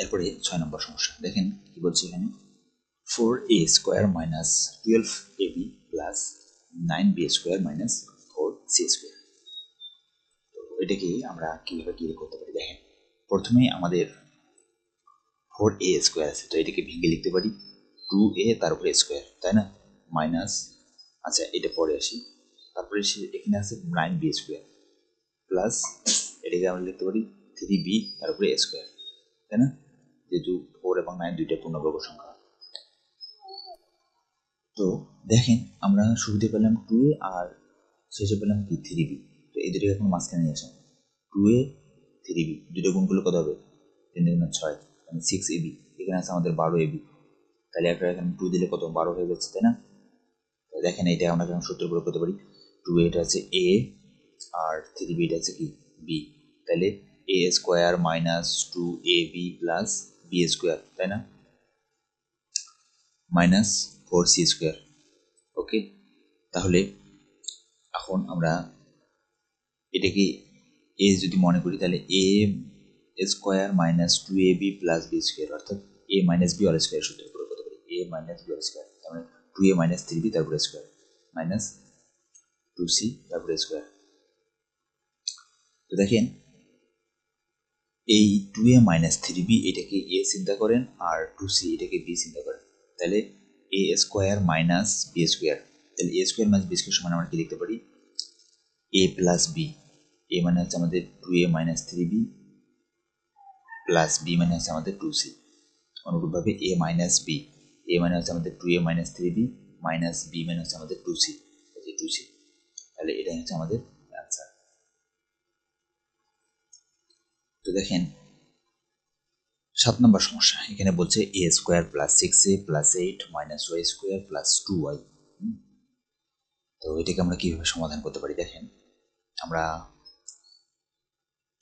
এরপরে ছয় নম্বর সমস্যা। দেখেন কি বলছে এখানে। Four A square minus twelve A B plus nine B square minus four C square তো এটাকে আমরা কীভাবে কী করতে পারি? দেখেন, প্রথমে আমাদের ফোর এ স্কোয়ার আছে, তো এটাকে ভেঙে লিখতে পারি। টু এ তার উপরে স্কোয়ার তাই না? মাইনাস আচ্ছা এটা পরে আসি। তারপরে সে এখানে আছে নাইন বি স্কোয়ার প্লাস এটাকে আমরা লিখতে পারি থ্রি বি তার উপরে স্কোয়ার তাই না? যেহেতু ফোর এবং নাইন দুইটা পূর্ণবর্গ সংখ্যা। তো দেখেন, আমরা শুরুতে পেলাম টু এ আর শেষে পেলাম কি? থ্রি বি তো এই দুটোকে এখন মাঝখানে নিয়ে আসেন। টু এ থ্রি বি দুটো গুণ করলে কত হবে? তিন দুগুণ ছয় মানে সিক্স এবি এখানে আছে আমাদের বারো এবি তাহলে একটা এখানে টু দিলে কত? বারো হয়ে যাচ্ছে, তাই না? দেখেন এটা আমরা এখন সূত্র প্রয়োগ করতে পারি। টু এটা আছে এ আর থ্রি বি এটা আছে কি? বি তাহলে A square minus two A B plus B square তাই না? Minus four C square okay তাহলে এখন আমরা এটাকে এ যদি মনে করি, তাহলে A square minus two A B plus B square অর্থাৎ A minus B all square সূত্র প্রয়োগ করতে পারি A minus B all square তার মানে two A minus three B তারপরে স্কোয়ার মাইনাস টু সি তারপরে স্কোয়ার তো দেখেন এই two A minus three B এটাকে এ চিন্তা করেন আর টু সি এটাকে বি চিন্তা করেন। তাহলে A square minus B square তাহলে A square minus B square সমান আমরা কি লিখতে পারি? এ প্লাস বি এ মানে হচ্ছে আমাদের two A minus three B plus B মানে হচ্ছে আমাদের টু সি অনুরূপভাবে এ মাইনাস বি এ মানে হচ্ছে আমাদের two A minus three B minus B মানে হচ্ছে আমাদের টু সি টু সি তাহলে এটাই হচ্ছে আমাদের অ্যান্সার তো দেখেন। সাত নম্বর সমস্যা, এখানে বলছে A square plus six A plus eight minus Y square plus two Y তো এটাকে আমরা কীভাবে সমাধান করতে পারি দেখেন? আমরা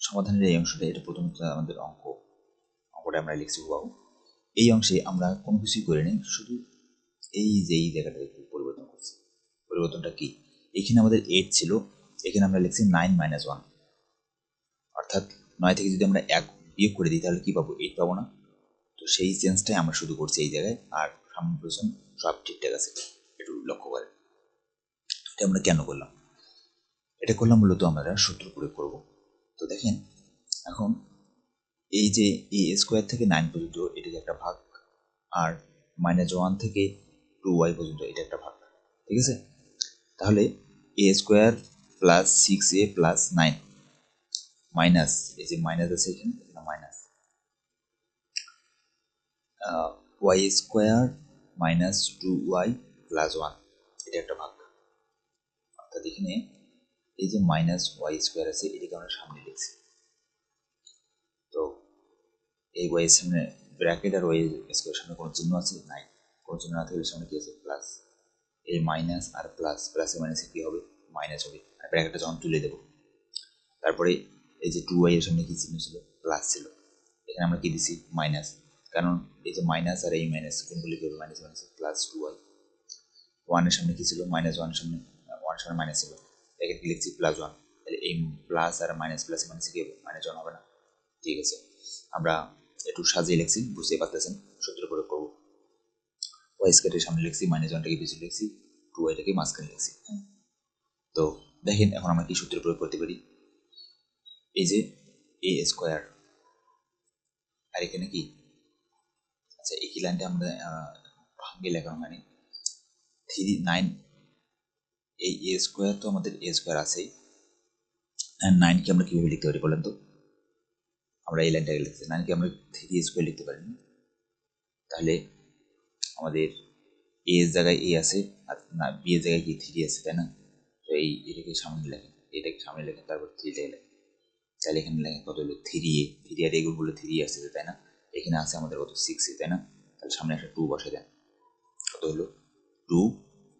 সমাধানের এই অংশটা, এটা প্রথমত আমাদের অঙ্ক। অঙ্কটা আমরা লিখছি বাবু এই অংশে আমরা কোনো কিছুই করে নিই, শুধু এই যে এই জায়গাটা পরিবর্তন করছি। পরিবর্তনটা কি? এখানে আমাদের এইট ছিল, এখানে আমরা লিখছি নাইন মাইনাস ওয়ান অর্থাৎ নয় থেকে যদি আমরা এক বিয়োগ করে দিই, তাহলে কী পাবো? এইট পাবো না। তো সেই চেঞ্জটাই আমরা শুধু করছি এই জায়গায়। আর সামনে পেছন সব ঠিকঠাক আছে। একটু লক্ষ্য করেন। এটা আমরা কেন করলাম? এটা করলাম মূলত আমরা সূত্র প্রয়োগ করব। তো দেখেন, এখন এই যে এ স্কোয়ার থেকে নাইন পর্যন্ত এটাকে একটা ভাগ, আর মাইনাস ওয়ান থেকে টু ওয়াই পর্যন্ত এটা একটা ভাগ। ঠিক আছে? তাহলে A square plus six A plus nine minus এই যে মাইনাস আছে এখানে এখানে minus Y square minus two Y plus one এটা একটা ভাগ। অর্থাৎ এখানে এই যে মাইনাস ওয়াই স্কোয়ার আছে, এটাকে আমরা সামনে লিখছি তো এই ওয়াই সামনে ব্র্যাকেট আর ওয়াই স্কোয়ার সামনে কোনো চিহ্ন আছে? নাই। কোনো চিহ্ন না থাকলে সামনে কি আছে? প্লাস এই মাইনাস আর প্লাস প্লাসে মাইনাসে কী হবে? মাইনাস হবে। আর ব্র্যাকেটটা যখন তুলে দেবো। তারপরে এই যে টু ওয়াই এর সামনে কি চিহ্ন ছিল? প্লাস ছিল। এখানে আমরা কি দিছি? মাইনাস কারণ এই যে মাইনাস আর এই মাইনাস কোনগুলি কি minus minus plus two Y ওয়ানের সামনে কি ছিল? মাইনাস ওয়ানের সামনে ওয়ানের সামনে মাইনাস ছিল। এখানে কি লিখছি? প্লাস ওয়ান তাহলে এই প্লাস আর মাইনাস প্লাস মাইনাসে কি মাইনাস ওয়ান হবে না। ঠিক আছে। আমরা একটু সাজিয়ে লিখছি বুঝতে পারতেছেন? সূত্র প্রয়োগ করব। ওয়াই স্কোয়ারের সামনে লিখছি মাইনাস ওয়ানটাকে পিছনে লিখছি টু ওয়াইটাকে মাঝখানে লিখছি। তো দেখেন, এখন আমরা কি সূত্র প্রয়োগ করতে পারি? এই যে এ স্কোয়ার আর এখানে কি আচ্ছা এই লাইনটা আমরা ভাঙ্গে লেখা মানে থ্রি নাইন এই এ স্কোয়ার তো আমাদের এ স্কোয়ার আছেই নাইনকে আমরা কীভাবে লিখতে পারি বলেন তো আমরা এই লাইনটাকে লিখছি নাইনকে আমরা থ্রি স্কোয়ার লিখতে পারি তাহলে আমাদের এ এর জায়গায় এ আছে আর না বি এর জায়গায় কি থ্রি আছে তাই না তো এই এটাকে সামনে লেখেন এটাকে সামনে লেখেন তারপর থ্রিটাকে লেখেন তাহলে এখানে লেখেন কত হলো? থ্রি এ থ্রি আর এগুলো বলে থ্রি আসছে তাই না? এখানে আছে আমাদের কত? সিক্স এ তাই না? তাহলে সামনে একটা টু বসে দেন। কত হলো? টু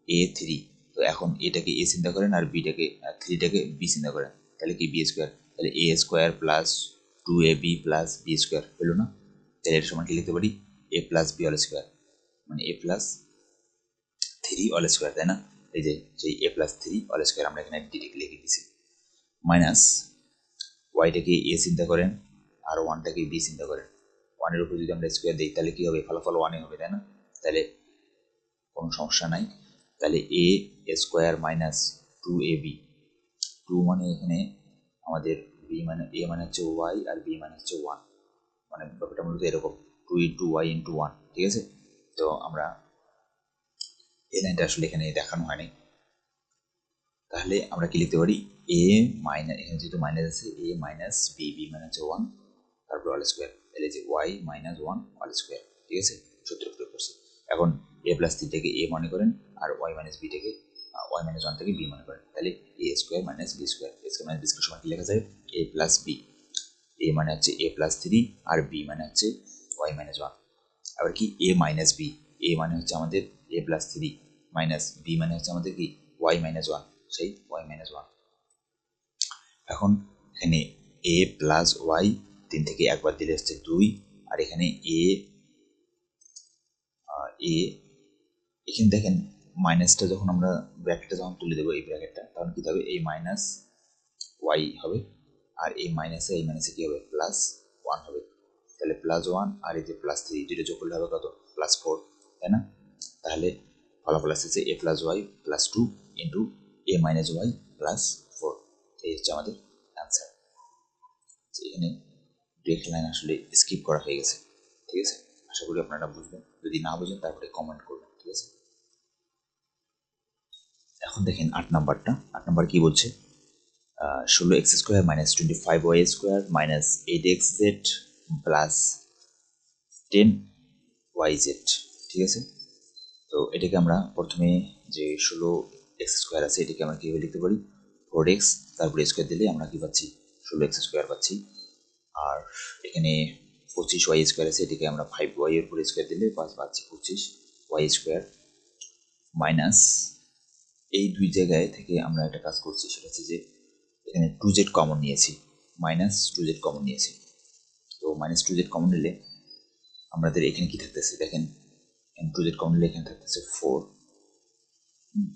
এ থ্রি তো এখন এটাকে এ চিন্তা করেন আর বিটাকে থ্রিটাকে বি চিন্তা করেন। তাহলে কি বি স্কোয়ার তাহলে A square plus two A B plus B square হলো না? তাহলে এর সমান কি লিখতে পারি? A plus B all square মানে A plus three all square তাই না? এই যে, সেই A plus three all square আমরা এখানে ডিটিকে লিখে দিছি। মাইনাস ওয়াইটাকে এ চিন্তা করেন আর ওয়ানটাকে বি চিন্তা করেন। ওয়ানের উপর যদি আমরা স্কোয়ার দিই, তাহলে কী হবে? ফলাফল ওয়ানে হবে, তাই না? তাহলে কোনো সমস্যা নাই। তাহলে A square minus two A B two মানে এখানে আমাদের বি মানে এ মানে হচ্ছে ওয়াই আর বি মানে হচ্ছে ওয়ান মানে ব্যাপারটা মূলত এরকম। Two into Y into one ঠিক আছে? তো আমরা এই লাইনটা আসলে এখানে দেখানো হয়নি। তাহলে আমরা কি লিখতে পারি? এ মাইনাস এখানে যেহেতু মাইনাস আছে এ মাইনাস বি বি হচ্ছে ওয়ান তারপর অল স্কোয়ার তাহলে যে Y minus one whole square ঠিক আছে? সূত্র প্রয়োগ করছি। এখন এ প্লাস থ্রিটাকে এ মনে করেন, আর ওয়াই মাইনাস বিটাকে ওয়াই মাইনাস ওয়ান থেকে বি মনে করেন। তাহলে A square minus B square A square minus B square সময় কি লেখা যায়? এ প্লাস বি এ মানে হচ্ছে এ প্লাস থ্রি আর বি মানে হচ্ছে ওয়াই মাইনাস ওয়ান আবার কি? এ মাইনাস বি এ মানে হচ্ছে আমাদের A plus three minus B মানে হচ্ছে আমাদের কি? ওয়াই মাইনাস ওয়ান সেই ওয়াই মাইনাস ওয়ান এখন এখানে এ প্লাস ওয়াই তিন থেকে একবার দিলে হচ্ছে দুই, আর এখানে এ এ এখানে দেখেন মাইনাসটা যখন আমরা ব্র্যাকেটটা যখন তুলে দেবো এই ব্র্যাকেটটা তখন কী হবে? এই মাইনাস ওয়াই হবে। আর এই মাইনাসে এই মাইনাসে কী হবে? প্লাস ওয়ান হবে। তাহলে প্লাস ওয়ান আর এই যে প্লাস থ্রি দুটো যোগ করলে হবে কত? প্লাস ফোর তাই না? তাহলে ফলাফল আসতেছে A plus Y plus two into A minus Y plus four এই হচ্ছে আমাদের অ্যান্সার এখানে ডিরেক্ট লাইন আসলে স্কিপ করা হয়ে গেছে, ঠিক আছে? আশা করি আপনারা বুঝবেন। যদি না বুঝেন, তারপরে কমেন্ট করবেন, ঠিক আছে? এখন দেখেন আট নাম্বারটা। আট নাম্বার কি বলছে? ষোলো X square minus twenty five Y square minus eight X Z plus ten Y Z ঠিক আছে? তো এটাকে আমরা প্রথমে যে ষোলো এক্স স্কোয়ার আছে, এটাকে আমরা কীভাবে লিখতে পারি? ফোর এক্স তারপরে স্কোয়ার দিলে আমরা কী পাচ্ছি? ষোলো এক্স স্কোয়ার পাচ্ছি। আর এখানে পঁচিশ ওয়াই স্কোয়ার আছে, এটিকে আমরা ফাইভ ওয়াই এর উপরে স্কোয়ার দিলে পাঁচ পাচ্ছি পঁচিশ ওয়াই স্কোয়ার মাইনাস এই দুই জায়গায় থেকে আমরা একটা কাজ করছি, সেটা হচ্ছে যে এখানে টু জেড কমন নিয়েছি মাইনাস টু জেড কমন নিয়েছি। তো মাইনাস টু জেড কমন নিলে আমাদের এখানে কি থাকতেছে? দেখেন টু জেড কমন নিলে এখানে থাকতেছে ফোর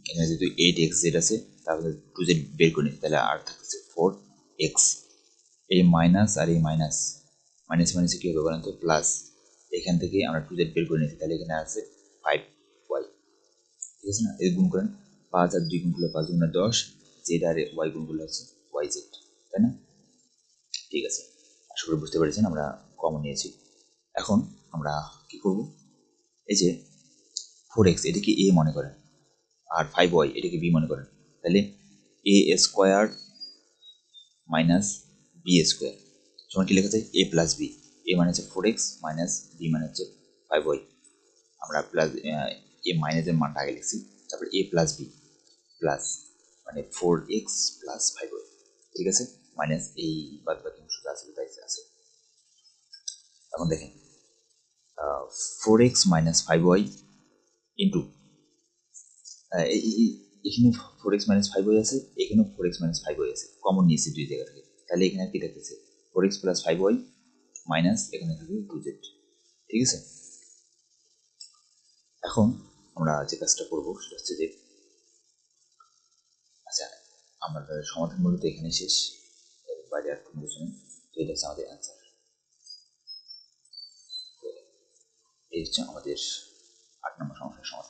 এখানে যেহেতু এইট এক্স জেড আছে, তাহলে টু জেড বের করে নিতে তাহলে আর থাকতেছে ফোর এক্স এই মাইনাস আর এই মাইনাস মাইনাস মাইনাসে কী হবে বলেন তো? প্লাস এখান থেকে আমরা টু জেড বের করে নিচ্ছি তাহলে এখানে আছে ফাইভ ওয়াই ঠিক আছে না? এই গুণ করেন, পাঁচ আর দুই গুণ করলে পাঁচ গুণ দশ জেড আর ওয়াই গুণ করলে ওয়াই জেড তাই না? ঠিক আছে। আশা করি বুঝতে পেরেছেন, আমরা কমন নিয়েছি। এখন আমরা কি করব? এই যে ফোর এক্স এটাকে এ মনে করেন? আর ফাইভ ওয়াই এটাকে বি মনে করেন। তাহলে A square minus B square সময় কী লেখা যায়? এ প্লাস বি এ মানে হচ্ছে ফোর এক্স মাইনাস বি মানে হচ্ছে ফাইভ ওয়াই আমরা প্লাস এ মাইনাসের মানটা আগে লিখছি। তারপর এ প্লাস বি প্লাস মানে four X plus five Y ঠিক আছে? মাইনাস এই বাদ বাকি অংশটা আছে তাই আছে। এখন দেখেন four X minus five Y into এখানে ফোর এক্স মাইনাস ফাইভ হয়ে আছে, এখানেও four X minus five Y আছে কমন নিয়েছি দুই জায়গা থেকে। তাহলে এখানে কি থাকতেছে four X plus five Y minus এখানে থাকবে টু জেড ঠিক আছে? এখন আমরা যে কাজটা করব সেটা হচ্ছে যে আচ্ছা আমাদের সমাধান মূলত এখানে শেষ বাইরে আর কোনো কিছু নেই, তো এটা হচ্ছে আমাদের অ্যান্সার এই হচ্ছে আমাদের আট নম্বর সমস্যার সমাধান।